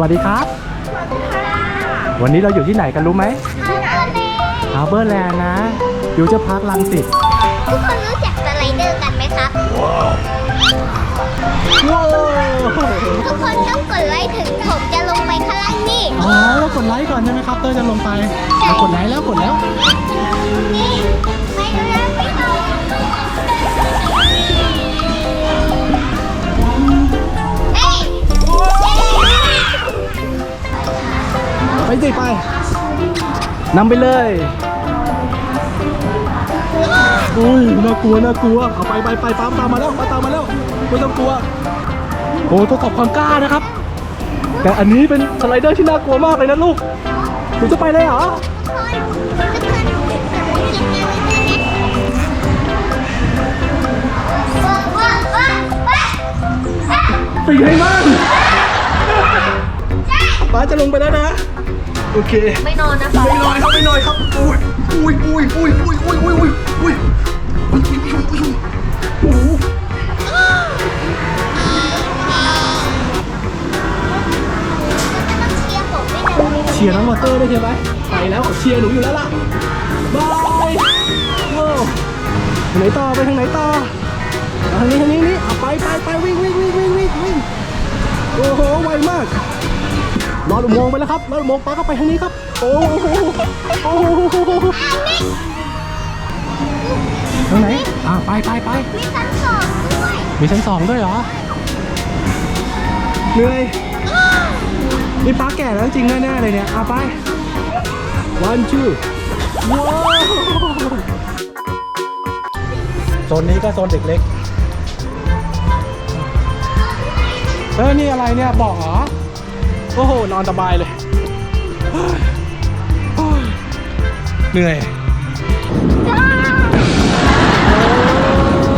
วัสดีครับ วันนี้เราอยู่ที่ไหนกันรู้ไหมฮาร์เบอร์เลย์ฮาร์เบอร์แลนด์นะฟิวเจอร์พาร์คลังสิตทุกคนรู้จักสไลเดอร์กันไหมครับ ว้าว ทุกคนต้องกดไลค์ถึงผมจะลงไปข้างล่างนี่ อ๋อเรากดไลค์ก่อนใช่ไหมครับ เตอร์จะลงไปอะกดไลค์แล้วกดแล้ว ไปสิไปนำไปเลยอุ้ยน่ากลัวน่ากลัวเอาไปไปไปตามตามมาแล้วมาตามมาแล้วไม่ต้องกลัวโอ้ทดสอบความกล้านะครับ แต่อันนี้เป็นสไลเดอร์ที่น่ากลัวมากเลยนะลูกหนูจะไปเลยเหรอเป็นไงบ้างป้าจะลงไปแล้วนะ โอเคไม่นอนนะไม่น้อยครับไม่น้อยครับอุ้ยอุ้ยอุ้ยอุ้ยอุ้ยอุ้ยอุ้ยอุ้ยอุ้ยอุ้ยอุ้ยอุ้ยอุ้ยโอ้โหเชียร์น้องมอเตอร์ได้วยใช่ไหมไปแล้วเชียร์หนูอยู่แล้วล่ะบายว้าวทางไหนต่อไปทางไหนต่อเอาทางนี้ทางนี้นี่เอาไปไปไปวิ่งวิ่งวิ่งวิ่งวิ่งวิ่งโอ้โหไวมาก รอดอุโมงค์ไปแล้วครับรอดอุโมงค์ปาก็ไปทางนี้ครับ โอ้โหโอ้โหทางไหนอ่าไปไปไปมีชั้นสองด้วยมีชั้นสองด้วยเหรอเหนื่อยนี่ป้าแก่แล้วจริงแน่ๆเลยเนี่ยเอาไป one two ว้าวโซนนี้ก็โซนเด็กเล็กเออนี่อะไรเนี่ยบอกเหรอ โอ้โห นอนสบายเลยเหนื่อย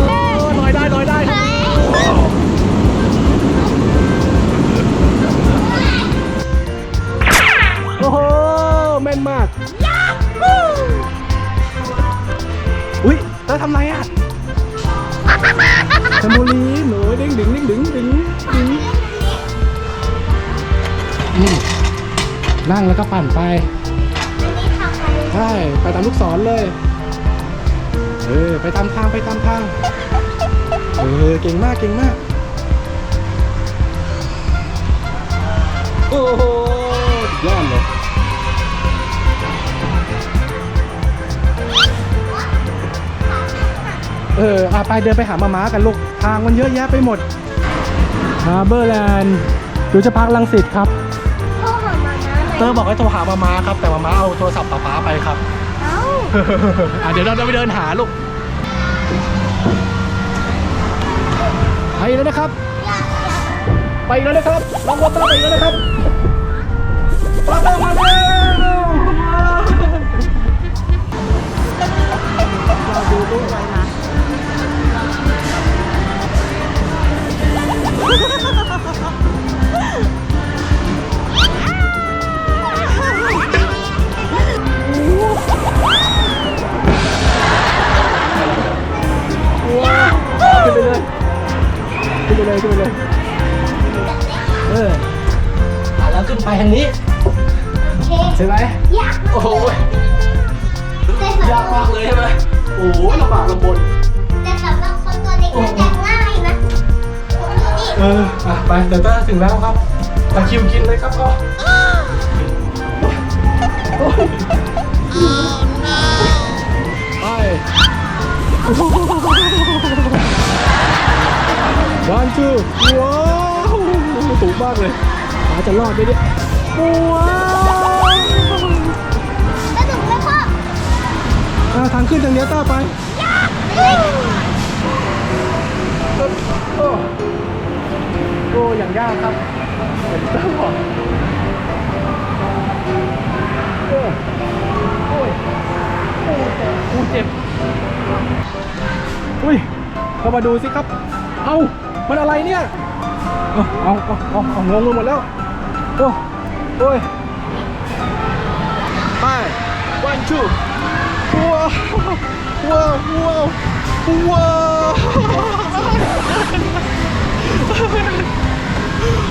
โอ้ลอยได้ลอยได้โอ้โหแม่นมากอุ้ยเธอทำไรอะ นั่งแล้วก็ปั่นไปอันนี้ทำอะไรใช่ไปตามลูกศรเลย เออ ไปตามทางไปตามทาง เออ เก่งมากเก่งมาก โอ้โหสุดยอดเลยเอออาไปเดินไปหามาม้ากันลูก ทางมันเยอะแยะไปหมดฮาร์เบอร์แลนด์ดูจะพักลังสิตครับพ่อหามานะ เตอร์บอกให้โทรหามาม้าครับ แต่มาม้าเอาโทรศัพท์ป๊าป๊าไปครับ เอ้าอะเดี๋ยวเราจะไปเดินหาลูกไปแล้วนะครับ ไปแล้วนะครับน้องวอเตอร์ไปแล้วนะครับวอเต่ามาแล้ว ไปเลยขึ้นไปเลยเอออะแล้วขึ้นไปทางนี้โอเคใช่ไหมอยากโอ้โหแต่ยากมากเลยใช่ไหมโอ้โหลำบากลำบนแต่สำหรับคนตัวเล็กมันจะง่ายนะนี่เอออะไปเดี๋ยวเต้ถึงแล้วครับตะคริวกินเลยครับพ่อโอ้ยไป วันจูว้าวสูงมากเลยหาจะรอดไหมเนี่ยว้าวสนุกไหมพ่ออะทางขึ้นทางเนี้ยต้าไปเฮ้ยโอ้โอ้อย่างยากครับเห็นต้าบอกโอ้โอ้ยโอ้เจ็บโอ้เจ็บอุ้ยเข้ามาดูสิครับ เอ้า มันอะไรเนี่ยเอาเอาเอาเอางงไปหมดแล้ว โอ้โอ้ยไป one two ว้าวว้าวว้าวว้าว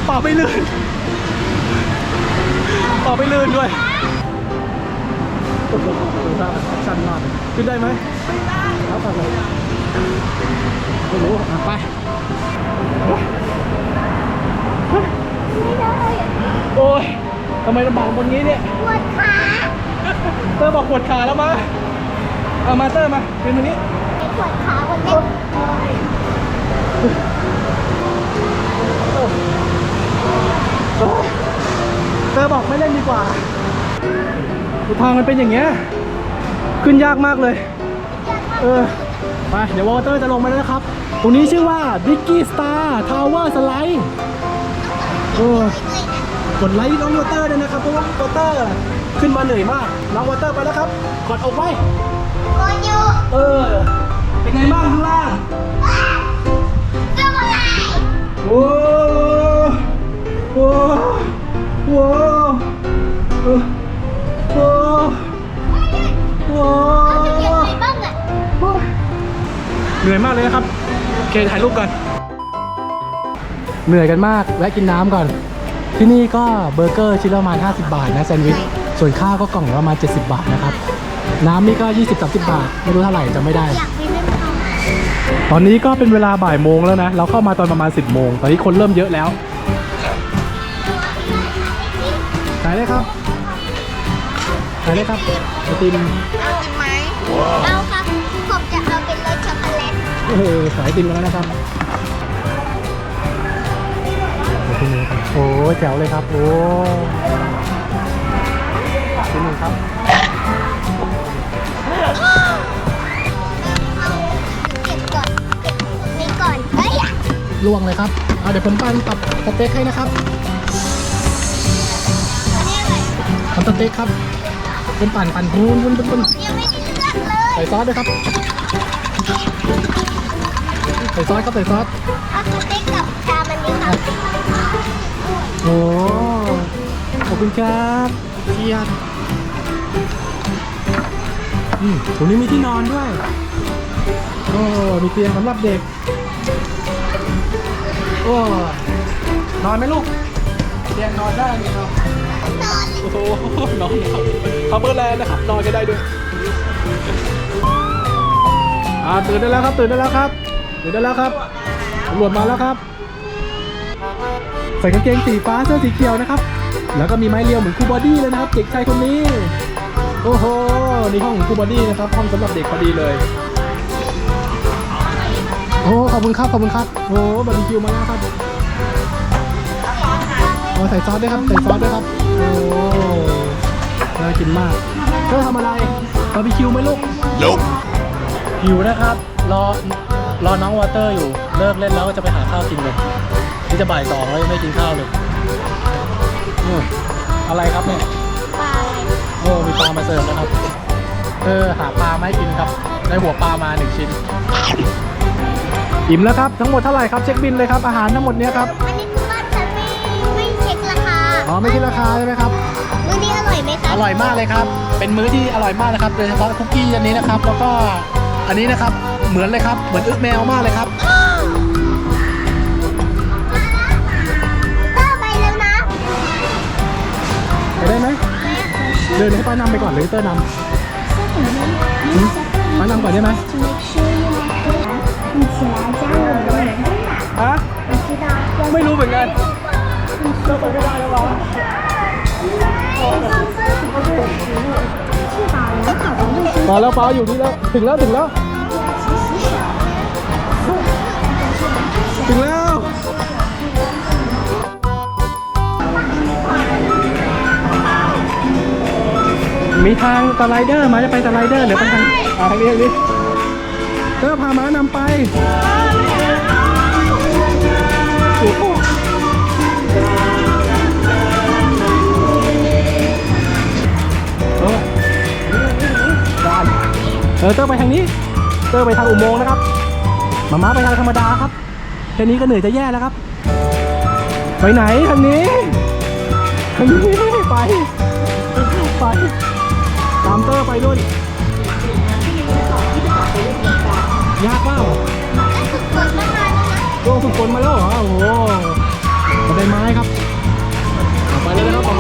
ป่าไปเลยอไปลื่นด้วยโอ้โหสั้นมากขึ้นได้ไหมไม่ได้แล้วกันเลยไม่รู้ไป ไม่ได้โอ้ยทำไมลำบากบนนี้เนี่ย ปวดขาเตอร์บอกปวดขาแล้วมาเอามาเตอร์มาเป็นตรงนี้ ไอ้ปวดขาคนเล็กเตอร์บอกไม่เล่นดีกว่าทางมันเป็นอย่างเงี้ย ขึ้นยากมากเลย เออ ไปเดี๋ยววอเตอร์จะลงมาแล้วนะครับ ตรงนี้ชื่อว่า d i g g y Star Tower Slide เออกดไลค์น้องวอเตอร์ด้วยนะครับเพราะว่าวอเตอร์ขึ้นมาเหนื่อยมากน้องวอเตอร์ไปแล้วครับกดอกไว้กดอยู่เออ เป็นไงบ้างข้างล่างเรื่องอะไรโอ้โหโอ้โหโอ้โห เหนื่อยมากเลยนะครับโอเคถ่ายรูปก่อนเหนื่อยกันมากแวะกินน้ำก่อน ที่นี่ก็เบอร์เกอร์ชิ้นละประมาณ 50 บาทนะแซนด์วิช ส่วนข้าวก็กล่องละประมาณ 70 บาทนะครับ น้ำนี่ก็ 20-30 บาท ไม่รู้เท่าไหร่จำไม่ได้อยากไปเล่นต่อตอนนี้ก็เป็นเวลาบ่ายโมงแล้วนะ เราเข้ามาตอนประมาณ 10 โมง ตอนนี้คนเริ่มเยอะแล้วขายเลยครับขายเลยครับไอติมเอากินไหมเอาครับผม แลตเออขายไอติมแล้วนะครับโอ้แจ๋วเลยครับ โอ้ชิ้นหนึ่งครับเอาเก็บก่อนเก็บนี่ก่อนเฮ้ยลวงเลยครับเอาเดี๋ยวผมปั้นตับสเต็กให้นะครับอันนี้อะไรทำสเต็กครับเป็นปั่นปั่นพูนพูนพูนพูนยังไม่ได้เลือกเลยใส่ซอสด้วยครับใส่ซอสครับใส่ซอสเอาสเต็กกับชามันนี้ครับโอ้ขอบคุณครับเชียร์อืมตรงนี้มีที่นอนด้วย โอ้ มีเตียงสำหรับเด็ก โอ้ นอนไหมลูก เตียงนอนได้ไหมครับ นอน โอ้โหนอนครับคับเบอร์แลนด์นะครับ นอนกันได้ด้วย อ่า ตื่นได้แล้วครับ ตื่นได้แล้วครับ ตื่นได้แล้วครับตำรวจมาแล้วครับ ใส่กางเกงสีฟ้าเสื้อสีเขียวนะครับ แล้วก็มีไม้เรียวเหมือนครูบอดี้เลยนะครับเด็กชายคนนี้ โอ้โหนี่ห้องของครูบอดี้นะครับห้องสำหรับเด็กพอดีเลย โอ้ขอบคุณครับขอบคุณครับโอ้บาร์บีคิวมาแล้วครับโอ้ใส่ซอสด้วยครับใส่ซอสด้วยครับโอ้น่ากินมากเธอทำอะไรบาร์บีคิวไหมลูก Nope. หิวนะครับรอ รอน้องวอเตอร์อยู่ เลิกเล่นแล้วก็จะไปหาข้าวกินเลยนี่จะบ่ายสองแล้วยังไม่กินข้าวเลยอืมอะไรครับเนี่ย ปลาโอ้มีปลามาเสิร์ฟแล้วครับ เออ หาปลามาให้กินครับ ได้หัวปลามาหนึ่งชิ้น อิ่มแล้วครับ ทั้งหมดเท่าไหร่ครับ เช็คบินเลยครับ อาหารทั้งหมดเนี้ยครับ อันนี้คือว่าฉันไม่ไม่เช็คราคาอ๋อ ไม่คิดราคาใช่ไหมครับ มื้อนี้อร่อยไหมคะอร่อยมากเลยครับ เป็นมื้อที่อร่อยมากนะครับ โดยเฉพาะคุกกี้อันนี้นะครับ แล้วก็อันนี้นะครับ เหมือนเลยครับ เหมือนอึ๊แมวมากเลยครับ ต้าไปแล้วนะไปได้ไหมเดินให้ป้านำไปก่อนเลยเตอร์นำป้านำก่อนได้ไหมฮะไม่รู้เหมือนกันเตอร์ไม่ได้แล้วเหรอพอแล้วป้าอยู่นี่แล้ว ถึงแล้วถึงแล้ว ถึงแล้ว มีทางสไลเดอร์มาจะไปสไลเดอร์หรือไปทางอ่าทางนี้ทางนี้เตอพาม้านำไปโอ้โหเออได้เตอร์ไปทางนี้ เตอร์ไปทางอุโมงค์นะครับมาม้าไปทางธรรมดาครับ ค่นี้ก็เหนื่อยจะแย่แล้วครับ ไปไหนทางนี้ทางนี้ไป ไป ตามเตอร์ไปด้วยยากเปล่าฝึกฝนมาแล้วนะโอ้ฝึกฝนมาแล้วเหรอ โอ้โหเป็นไดไม้ครับ ไปเลยนะครับ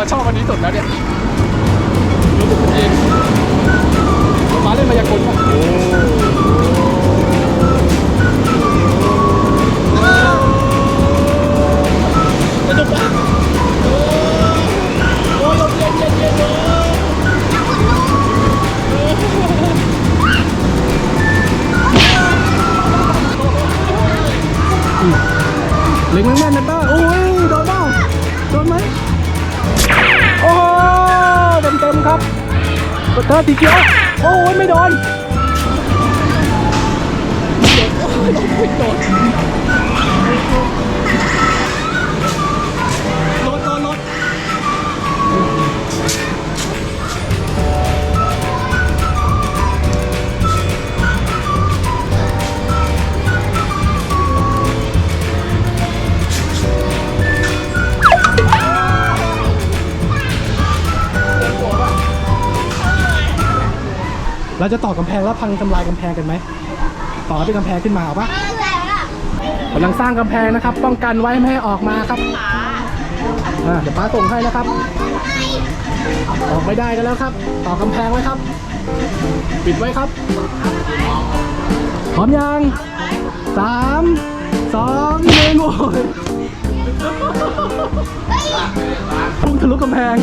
เย็นฟ้าเล่นมายากลป่ะโอ้จะจบปะโอ้โอ้ยเย็นเย็นเย็นเลยเล็งแม่นๆนะต้าโอ้ยโดนปล่า เต็มครับกดเตอร์สีเขียวโอ้โหไม่โดนไม่โดน เราจะต่อกำแพงแล้วพังทำลายกำแพงกันไหมต่อเป็นกำแพงขึ้นมาเอาปะไม่แล้วล่ะกำลังสร้างกำแพงนะครับ ป้องกันไว้ไม่ให้ออกมาครับอ่าเดี๋ยวป้าส่งให้นะครับ ออกไม่ได้กันแล้วครับ ต่อกำแพงไว้ครับ ปิดไว้ครับพร้อมยังสามสองหนึ่งโอ้ยพุ่งทะลุกำแพง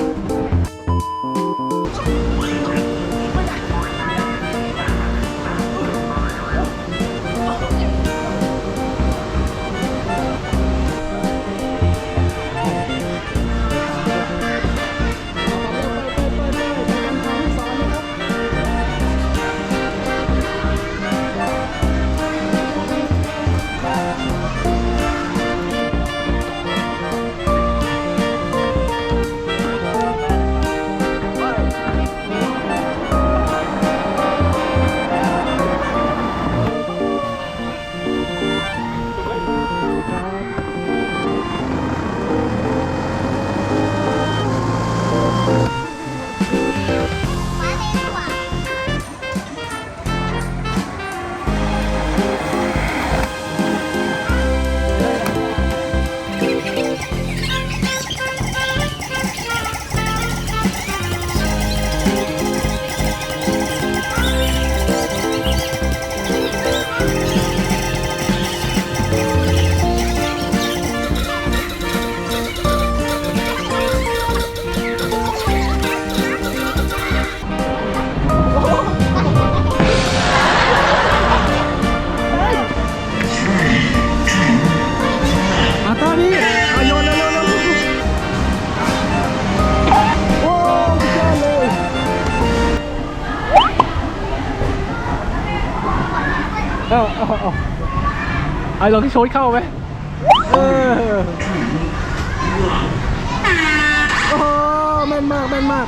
ไอ้ลองที่โชดเข้าไหมเออโอ้แม่นมากแม่นมาก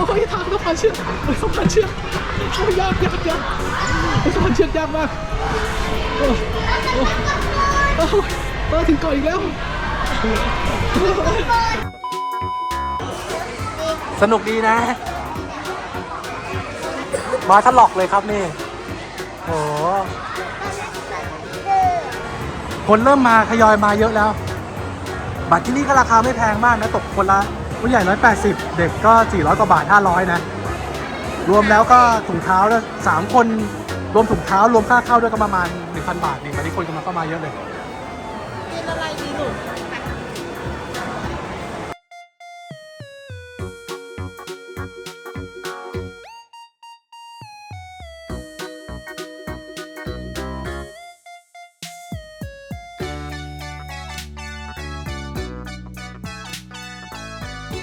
อ้โหทางสะพานเชือกสะพานเชือกโอ้ยยากยากยากสะพานเชือกยากมากโอ้โอ้โอ้เออถึงก่อนอีกแล้ว สนุกดีนะ มาถลอกเลยครับนี่โอ้โหคนเริ่มมาทยอยมาเยอะแล้ว บัตรที่นี่ก็ราคาไม่แพงมากนะ ตกคนละ ผู้ใหญ่ 180 เด็กก็ 400 กว่าบาท 500 นะ รวมแล้วก็ถุงเท้าด้วยสามคนรวมถุงเท้ารวมค่าเข้าด้วยก็ประมาณ 1,000 บาทเองวันนี้คนกำลังเข้ามาเยอะเลย กินอะไรดีลูก